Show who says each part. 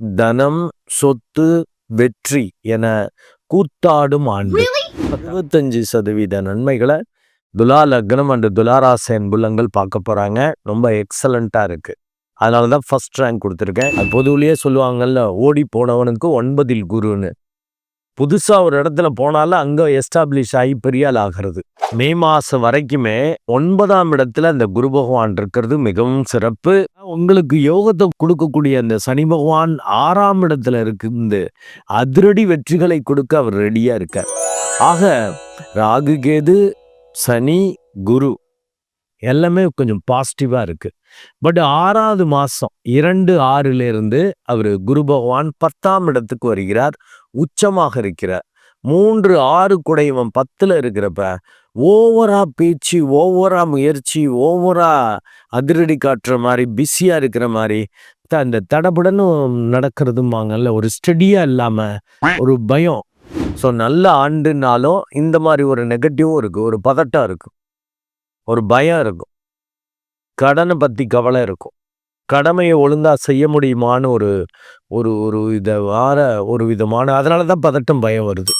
Speaker 1: தனம் சொத்து வெற்றி என கூத்தாடும் ஆண்டு. அறுபத்தஞ்சு சதவீத நன்மைகளை துலா லக்னம் அண்ட் துலாராச என்புலங்கள் பார்க்க போறாங்க. ரொம்ப எக்ஸலண்டா இருக்கு. அதனால தான் ஃபர்ஸ்ட் ரேங்க் கொடுத்துருக்கேன். அது பொதுவிலேயே சொல்லுவாங்கல்ல ஓடி போனவனுக்கு ஒன்பதில் குருன்னு. புதுசா ஒரு இடத்துல போனாலும் அங்க எஸ்டாப்ளிஷ் ஆகி பெரிய ஆள் ஆகிறது. மே மாசம் வரைக்குமே ஒன்பதாம் இடத்துல அந்த குரு பகவான் இருக்கிறது மிகவும் சிறப்பு. உங்களுக்கு யோகத்தை கொடுக்கக்கூடிய அந்த சனி பகவான் ஆறாம் இடத்துல இருந்து அதிரடி வெற்றிகளை கொடுக்க அவர் ரெடியா இருக்கார். ஆக ராகு கேது சனி குரு எல்லாமே கொஞ்சம் பாசிட்டிவா இருக்கு. பட் ஆறாவது மாசம் இரண்டு ஆறுல இருந்து அவர் குரு பகவான் பத்தாம் இடத்துக்கு வருகிறார். உச்சமாக இருக்கிறார். மூன்று ஆறு குடைவன் பத்துல இருக்கிறப்ப ஓவரா பேச்சு ஓவரா முயற்சி ஓவரா அதிரடி காட்டுற மாதிரி பிஸியாக இருக்கிற மாதிரி த- அந்த தடபுடன்னு நடக்கிறதுமாங்கல்ல ஒரு ஸ்டெடியாக இல்லாமல் ஒரு பயம். ஸோ நல்ல ஆண்டுனாலும் இந்த மாதிரி ஒரு நெகட்டிவும் இருக்குது ஒரு பதட்டம் இருக்கும் ஒரு பயம் இருக்கும். கடனை பற்றி கவலை இருக்கும். கடமையை ஒழுங்காக செய்ய முடியுமான்னு ஒரு ஒரு ஒரு இத வார ஒரு விதமான அதனால தான் பதட்டம் பயம் வருது.